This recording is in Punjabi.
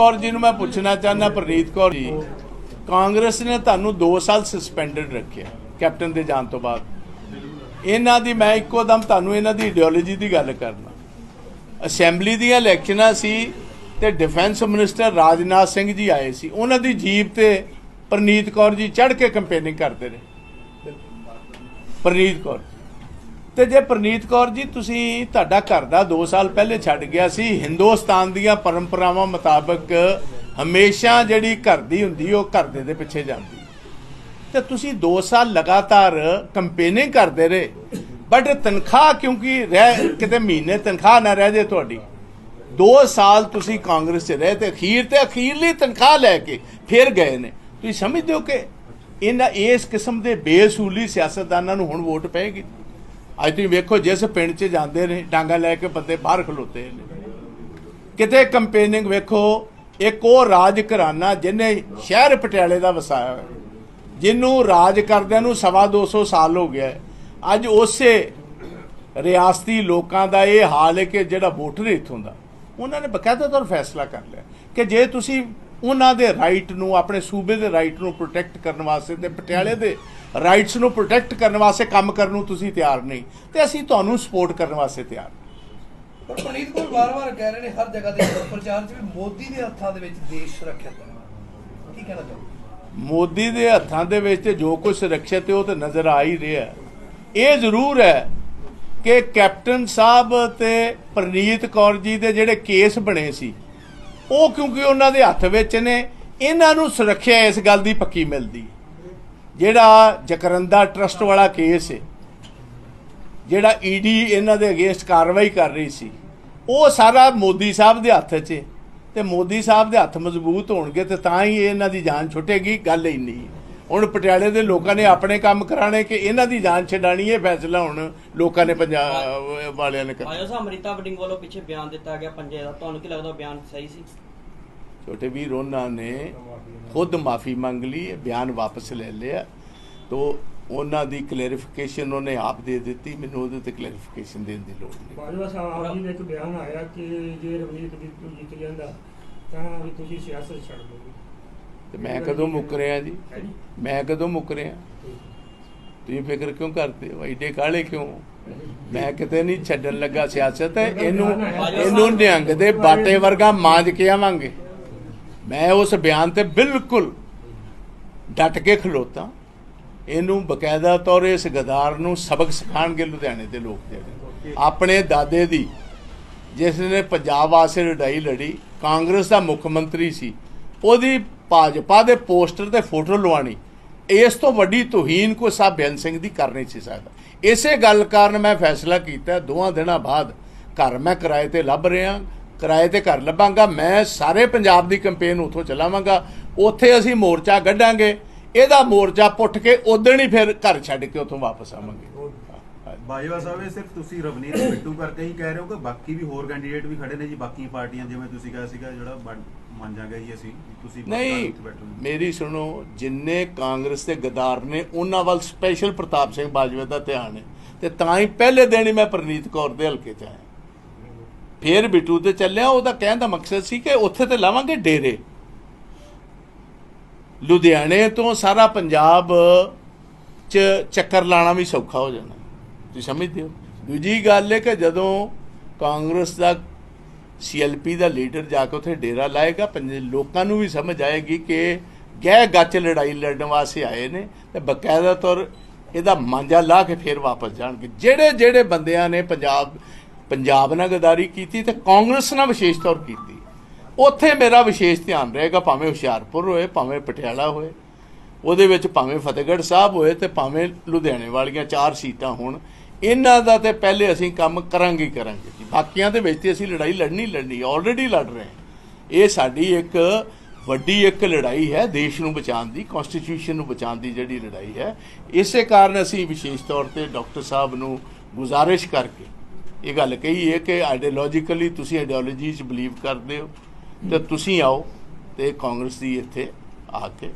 ਕੌਰ ਜੀ ਨੂੰ ਮੈਂ ਪੁੱਛਣਾ ਚਾਹੁੰਦਾ, ਪ੍ਰਨੀਤ ਕੌਰ ਜੀ। ਕਾਂਗਰਸ ਨੇ ਤੁਹਾਨੂੰ 2 ਸਾਲ ਸਸਪੈਂਡਡ ਰੱਖਿਆ, ਕੈਪਟਨ ਦੇ ਜਾਣ ਤੋਂ ਬਾਅਦ। ਇਹਨਾਂ ਦੀ, ਮੈਂ ਇੱਕੋ ਦਮ ਤੁਹਾਨੂੰ ਇਹਨਾਂ ਦੀ ਆਈਡੀਓਲੋਜੀ ਦੀ ਗੱਲ ਕਰਨਾ ਅਸੈਂਬਲੀ ਦੀਆਂ ਇਲੈਕਸ਼ਨਾਂ ਸੀ ਤੇ ਡਿਫੈਂਸ ਮਿਨਿਸਟਰ ਰਾਜਨਾਥ ਸਿੰਘ ਜੀ ਆਏ ਸੀ। ਉਹਨਾਂ ਦੀ ਜੀਪ ਤੇ ਪ੍ਰਨੀਤ ਕੌਰ ਜੀ ਚੜ ਕੇ ਕੰਪੇਨਿੰਗ ਕਰਦੇ ਨੇ ਪ੍ਰਨੀਤ ਕੌਰ ਤੇ ਜੇ ਪ੍ਰਨੀਤ ਕੌਰ ਜੀ, ਤੁਸੀਂ ਤੁਹਾਡਾ ਘਰ ਦਾ 2 ਸਾਲ ਪਹਿਲੇ ਛੱਡ ਗਿਆ ਸੀ, ਹਿੰਦੁਸਤਾਨ ਦੀਆਂ ਪਰੰਪਰਾਵਾਂ ਮੁਤਾਬਕ ਹਮੇਸ਼ਾ ਜਿਹੜੀ ਘਰ ਦੀ ਹੁੰਦੀ, ਉਹ ਘਰ ਦੇ ਦੇ ਪਿੱਛੇ ਜਾਂਦੀ। ਤੇ ਤੁਸੀਂ 2 ਸਾਲ ਲਗਾਤਾਰ ਕੰਪੇਨਿੰਗ ਕਰਦੇ ਰਹੇ, ਬਟ ਤਨਖਾਹ ਕਿਉਂਕਿ ਰਹਿ, ਕਿਤੇ ਮਹੀਨੇ ਤਨਖਾਹ ਨਾ ਰਹਿ ਜੇ ਤੁਹਾਡੀ 2 ਸਾਲ ਤੁਸੀਂ ਕਾਂਗਰਸ 'ਚ ਰਹੇ ਤੇ ਅਖੀਰ ਤੇ ਅਖੀਰਲੀ ਤਨਖਾਹ ਲੈ ਕੇ ਫਿਰ ਗਏ ਨੇ। ਤੁਸੀਂ ਸਮਝਦੇ ਹੋ ਕਿ ਇਹਨਾਂ ਇਸ ਕਿਸਮ ਦੇ ਬੇਸੂਲੀ ਸਿਆਸਤਦਾਨਾਂ ਨੂੰ ਹੁਣ ਵੋਟ ਪਏਗੀ? ਅੱਜ ਤੁਸੀਂ ਵੇਖੋ, ਜਿਸ ਪਿੰਡ 'ਚ ਜਾਂਦੇ ਨੇ, ਡਾਂਗਾ ਲੈ ਕੇ ਬੰਦੇ ਬਾਹਰ ਖਲੋਤੇ ਨੇ। ਕਿਤੇ ਕੰਪੇਨਿੰਗ ਵੇਖੋ, ਇੱਕ ਉਹ ਰਾਜ ਘਰਾਨਾ ਜਿਹਨੇ ਸ਼ਹਿਰ ਪਟਿਆਲੇ ਦਾ ਵਸਾਇਆ ਹੋਇਆ, ਜਿਹਨੂੰ ਰਾਜ ਕਰਦਿਆਂ ਨੂੰ ਸਵਾ 200 ਸਾਲ ਹੋ ਗਿਆ। ਅੱਜ ਉਸੇ ਰਿਆਸਤੀ ਲੋਕਾਂ ਦਾ ਇਹ ਹਾਲ ਹੈ ਕਿ ਜਿਹੜਾ ਵੋਟਰ ਹੈ ਇੱਥੋਂ ਦਾ, ਉਹਨਾਂ ਨੇ ਬਕਾਇਦਾ ਤੌਰ ਫੈਸਲਾ ਕਰ ਲਿਆ ਕਿ ਜੇ ਤੁਸੀਂ ਉਹਨਾਂ ਦੇ ਰਾਈਟ ਨੂੰ ਆਪਣੇ ਸੂਬੇ ਦੇ ਰਾਈਟ ਨੂੰ ਪ੍ਰੋਟੈਕਟ ਕਰਨ ਵਾਸਤੇ ਤੇ ਪਟਿਆਲੇ ਦੇ ਰਾਈਟਸ ਨੂੰ ਪ੍ਰੋਟੈਕਟ ਕਰਨ ਵਾਸਤੇ ਕੰਮ ਕਰਨ ਨੂੰ ਤੁਸੀਂ ਤਿਆਰ ਨਹੀਂ ਤੇ ਅਸੀਂ ਤੁਹਾਨੂੰ ਸਪੋਰਟ ਕਰਨ ਵਾਸਤੇ ਤਿਆਰ। ਪਰ ਪਨੀਤ ਕੋਲ ਵਾਰ-ਵਾਰ ਕਹਿ ਰਹੇ ਨੇ ਹਰ ਜਗ੍ਹਾ ਤੇ ਪ੍ਰਚਾਰ 'ਚ ਵੀ ਮੋਦੀ ਦੇ ਹੱਥਾਂ ਦੇ ਵਿੱਚ ਦੇਸ਼ ਸੁਰੱਖਿਅਤ ਹੈ ਕੀ ਕਹਿਣਾ ਚਾਹੋਗੇ ਮੋਦੀ ਦੇ ਹੱਥਾਂ ਦੇ ਵਿੱਚ ਤੇ ਜੋ ਕੁਝ ਸੁਰੱਖਿਅਤ ਹੈ ਉਹ ਤੇ ਨਜ਼ਰ ਆ ਹੀ ਰਿਹਾ ਹੈ। ਇਹ ਜ਼ਰੂਰ ਹੈ ਕਿ ਕੈਪਟਨ ਸਾਹਿਬ ਤੇ ਪ੍ਰਨੀਤ ਕੌਰ ਜੀ ਦੇ ਜਿਹੜੇ ਕੇਸ ਬਣੇ ਸੀ ਉਹ ਕਿਉਂਕਿ ਉਹਨਾਂ ਦੇ ਹੱਥ ਵਿੱਚ ਨੇ, ਇਹਨਾਂ ਨੂੰ ਸੁਰੱਖਿਆ ਇਸ ਗੱਲ ਦੀ ਪੱਕੀ ਮਿਲਦੀ। ਜਿਹੜਾ ਜਕਰੰਦਾ ਟਰਸਟ ਵਾਲਾ ਕੇਸ ਹੈ ਜਿਹੜਾ ਈਡੀ ਇਹਨਾਂ ਦੇ ਅਗੇਂਸਟ ਕਾਰਵਾਈ ਕਰ ਰਹੀ ਸੀ, ਉਹ ਸਾਰਾ ਮੋਦੀ ਸਾਹਿਬ ਦੇ ਹੱਥ 'ਚ ਹੈ ਤੇ ਮੋਦੀ ਸਾਹਿਬ ਦੇ ਹੱਥ ਮਜ਼ਬੂਤ ਹੋਣਗੇ ਤੇ ਤਾਂ ਹੀ ਇਹਨਾਂ ਦੀ ਜਾਨ ਛੁੱਟੇਗੀ, ਗੱਲ ਇੰਨੀ ਹੈ ਹੁਣ ਪਟਿਆਲੇ ਦੇ ਲੋਕਾਂ ਨੇ ਆਪਣੇ ਕੰਮ ਕਰਾਣੇ ਕਿ ਇਹਨਾਂ ਦੀ ਜਾਨ ਛਡਾਣੀ ਹੈ ਫੈਸਲਾ ਹੁਣ ਲੋਕਾਂ ਨੇ ਪੰਜਾਬ ਵਾਲਿਆਂ ਨੇ ਕਰਨਾ ਆਇਓ ਸਾ ਅਮ੍ਰਿਤਾ ਵਡਿੰਗ ਵੱਲੋਂ ਪਿੱਛੇ ਬਿਆਨ ਦਿੱਤਾ ਗਿਆ ਪੰਜੇ ਦਾ ਤੁਹਾਨੂੰ ਕੀ ਲੱਗਦਾ ਬਿਆਨ ਸਹੀ ਸੀ? ਛੋਟੇ ਵੀਰ ਉਹਨਾਂ ਨੇ ਖੁਦ ਮਾਫੀ ਮੰਗ ਲਈ ਬਿਆਨ ਵਾਪਸ ਲੈ ਲਿਆ। ਤੋ ਉਹਨਾਂ ਦੀ ਕਲੈਰੀਫਿਕੇਸ਼ਨ ਉਹਨੇ ਆਪ ਦੇ ਦਿੱਤੀ ਮੈਨੂੰ ਉਹਦੇ ਤੇ ਕਲੈਰੀਫਿਕੇਸ਼ਨ ਦੇਣ ਦੀ ਲੋੜ ਨਹੀਂ। ਬਾਜਵਾ ਸਾਹਿਬ ਆਪ ਜੀ ਦਾ ਇੱਕ ਬਿਆਨ ਆਇਆ ਕਿ ਜੇ ਰਵਨੀਤ ਬਿੱਟੂ ਜਿੱਤ ਜਾਂਦਾ ਤਾਂ ਵੀ ਤੁਸੀਂ ਸਿਆਸਤ ਛੱਡ ਦੋਗੇ ਤੇ ਮੈਂ ਕਦੋਂ ਮੁੱਕ ਰਿਹਾ ਜੀ। ਮੈਂ ਕਦੋਂ ਮੁੱਕ ਰਿਹਾ? ਤੁਸੀਂ ਫਿਕਰ ਕਿਉਂ ਕਰਦੇ ਹੋ? ਐਡੇ ਕਾਲੇ ਕਿਉਂ? ਮੈਂ ਕਿਤੇ ਨਹੀਂ ਛੱਡਣ ਲੱਗਾ ਸਿਆਸਤ, ਇਹਨੂੰ ਇਹਨੂੰ ਨਿਹੰਗ ਦੇ ਬਾਟੇ ਵਰਗਾ ਮਾਂਜ ਕੇ ਆਵਾਂਗੇ। ਮੈਂ ਉਸ ਬਿਆਨ ਤੇ ਬਿਲਕੁਲ ਡਟ ਕੇ ਖਲੋਤਾ। ਇਹਨੂੰ ਬਕਾਇਦਾ ਤੌਰ ਇਸ ਗਦਾਰ ਨੂੰ ਸਬਕ ਸਿਖਾਣਗੇ ਲੁਧਿਆਣੇ ਦੇ ਲੋਕ ਜਿਹੜੇ। ਆਪਣੇ ਦਾਦੇ ਦੀ, ਜਿਸ ਨੇ ਪੰਜਾਬ ਵਾਸਤੇ ਲੜਾਈ ਲੜੀ, ਕਾਂਗਰਸ ਦਾ ਮੁੱਖ ਮੰਤਰੀ ਸੀ, ਉਹਦੀ ਭਾਜਪਾ ਦੇ ਪੋਸਟਰ ਤੇ ਫੋਟੋ ਲਵਾਣੀ ਇਸ ਤੋਂ ਵੱਡੀ ਤੋਹੀਨ ਕੋਈ ਸਾਹਿਬ ਬੇਅੰਤ ਸਿੰਘ ਦੀ ਕਰ ਨਹੀਂ ਸੀ ਸਕਦਾ। ਇਸੇ ਗੱਲ ਕਾਰਨ ਮੈਂ ਫੈਸਲਾ ਕੀਤਾ, ਦੋਹਾਂ ਦਿਨਾਂ ਬਾਅਦ ਘਰ ਮੈਂ ਕਿਰਾਏ ਤੇ ਲੱਭ ਰਿਹਾ, ਕਿਰਾਏ ਤੇ ਘਰ ਲੱਭਾਂਗਾ, ਮੈਂ ਸਾਰੇ ਪੰਜਾਬ ਦੀ ਕੈਂਪੇਨ ਉਥੋਂ ਚਲਾਵਾਂਗਾ, ਉੱਥੇ ਅਸੀਂ ਮੋਰਚਾ ਕੱਢਾਂਗੇ, ਇਹਦਾ ਮੋਰਚਾ ਪੁੱਟ ਕੇ ਉਦੋਂ ਹੀ ਫਿਰ ਘਰ ਛੱਡ ਕੇ ਉਥੋਂ ਵਾਪਸ ਆਵਾਂਗੇ। ਬਾਜਵਾ ਸਾਹਿਬ ਇਹ ਸਿਰਫ ਤੁਸੀਂ ਰਵਨੀਤ ਬਿੱਟੂ ਕਰਕੇ ਹੀ ਕਹਿ ਰਹੇ ਹੋ ਕਿ ਬਾਕੀ ਵੀ ਹੋਰ ਕੈਂਡੀਡੇਟ ਵੀ ਖੜੇ ਨੇ ਜੀ ਬਾਕੀ ਪਾਰਟੀਆਂ ਜਿਵੇਂ ਤੁਸੀਂ ਕਿਹਾ ਸੀਗਾ ਜਿਹੜਾ ਮੰਨ ਜਾਗੇ ਜੀ ਅਸੀਂ ਤੁਸੀਂ ਨਹੀਂ ਮੇਰੀ ਸੁਣੋ ਜਿੰਨੇ ਕਾਂਗਰਸ ਦੇ ਗਦਾਰ ਨੇ ਉਹਨਾਂ ਵੱਲ ਸਪੈਸ਼ਲ ਪ੍ਰਤਾਪ ਸਿੰਘ ਬਾਜਵਾ ਦਾ ਧਿਆਨ ਹੈ। ਤੇ ਤਾਂ ਹੀ ਪਹਿਲੇ ਦਿਨ ਹੀ ਮੈਂ ਪ੍ਰਨੀਤ ਕੌਰ ਦੇ ਹਲਕੇ 'ਚ ਆਇਆ। ਫੇਰ ਬਿੱਟੂ ਤੇ ਚੱਲਿਆ ਉਹਦਾ ਕਹਿਣ ਦਾ ਮਕਸਦ ਸੀ ਕਿ ਉੱਥੇ ਤੇ ਲਾਵਾਂਗੇ ਡੇਰੇ। ਲੁਧਿਆਣੇ ਤੋਂ ਸਾਰਾ ਪੰਜਾਬ ਚ ਚੱਕਰ ਲਾਣਾ ਵੀ ਸੌਖਾ ਹੋ ਜਾਣਾ। ਤੁਸੀਂ ਸਮਝਦੇ ਹੋ? ਦੂਜੀ ਗੱਲ ਹੈ ਕਿ ਜਦੋਂ ਕਾਂਗਰਸ ਦਾ ਸੀਐਲਪੀ ਦਾ ਲੀਡਰ ਜਾ ਕੇ ਉੱਥੇ ਡੇਰਾ ਲਾਏਗਾ, ਪੰਜ ਲੋਕਾਂ ਨੂੰ ਵੀ ਸਮਝ ਆਏਗੀ ਕਿ ਗਹਿ ਗੱਚ ਲੜਾਈ ਲੜਨ ਵਾਸਤੇ ਆਏ ਨੇ ਤੇ ਬਕਾਇਦਾ ਤੌਰ ਇਹਦਾ ਮਾਂਜਾ ਲਾ ਕੇ ਫੇਰ ਵਾਪਸ ਜਾਣਗੇ। ਜਿਹੜੇ ਜਿਹੜੇ ਬੰਦਿਆਂ ਨੇ ਪੰਜਾਬ ਪੰਜਾਬ ਨਾਲ ਗਦਾਰੀ ਕੀਤੀ ਤੇ ਕਾਂਗਰਸ ਨਾਲ ਵਿਸ਼ੇਸ਼ ਤੌਰ ਕੀਤੀ, ਉੱਥੇ ਮੇਰਾ ਵਿਸ਼ੇਸ਼ ਧਿਆਨ ਰਹੇਗਾ, ਭਾਵੇਂ ਹੁਸ਼ਿਆਰਪੁਰ ਹੋਏ, ਭਾਵੇਂ ਪਟਿਆਲਾ ਹੋਏ, ਉਹਦੇ ਵਿੱਚ ਭਾਵੇਂ ਫਤਿਹਗੜ੍ਹ ਸਾਹਿਬ ਹੋਏ ਤੇ ਭਾਵੇਂ ਲੁਧਿਆਣੇ ਵਾਲੀਆਂ ਚਾਰ ਸੀਟਾਂ ਹੋਣ ਇਹਨਾਂ ਦਾ ਤੇ ਪਹਿਲੇ ਅਸੀਂ ਕੰਮ ਕਰਾਂਗੇ ਕਰਾਂਗੇ। ਜੀ ਬਾਕੀਆਂ ਦੇ ਵਿੱਚ ਤੇ ਅਸੀਂ ਲੜਾਈ ਲੜਨੀ ਲੜਨੀ ਆਲਰੇਡੀ ਲੜ ਰਹੇ ਹਾਂ। ਇਹ ਸਾਡੀ ਇੱਕ ਵੱਡੀ ਇੱਕ ਲੜਾਈ ਹੈ, ਦੇਸ਼ ਨੂੰ ਬਚਾਉਣ ਦੀ ਕਨਸਟੀਟਿਊਸ਼ਨ ਨੂੰ ਬਚਾਉਣ ਦੀ ਜਿਹੜੀ ਲੜਾਈ ਹੈ। ਇਸੇ ਕਾਰਨ ਅਸੀਂ ਵਿਸ਼ੇਸ਼ ਤੌਰ ਤੇ ਡਾਕਟਰ ਸਾਹਿਬ ਨੂੰ ਗੁਜ਼ਾਰਿਸ਼ ਕਰਕੇ ਇਹ ਗੱਲ ਕਹੀ ਹੈ ਕਿ ਆਈਡੀਓਲੋਜੀਕਲੀ ਤੁਸੀਂ ਆਈਡੀਓਲੋਜੀ 'ਚ ਬਲੀਵ ਕਰਦੇ ਹੋ, ਤੇ ਤੁਸੀਂ ਆਓ ਤੇ ਕਾਂਗਰਸ ਦੀ ਇੱਥੇ ਆ ਕੇ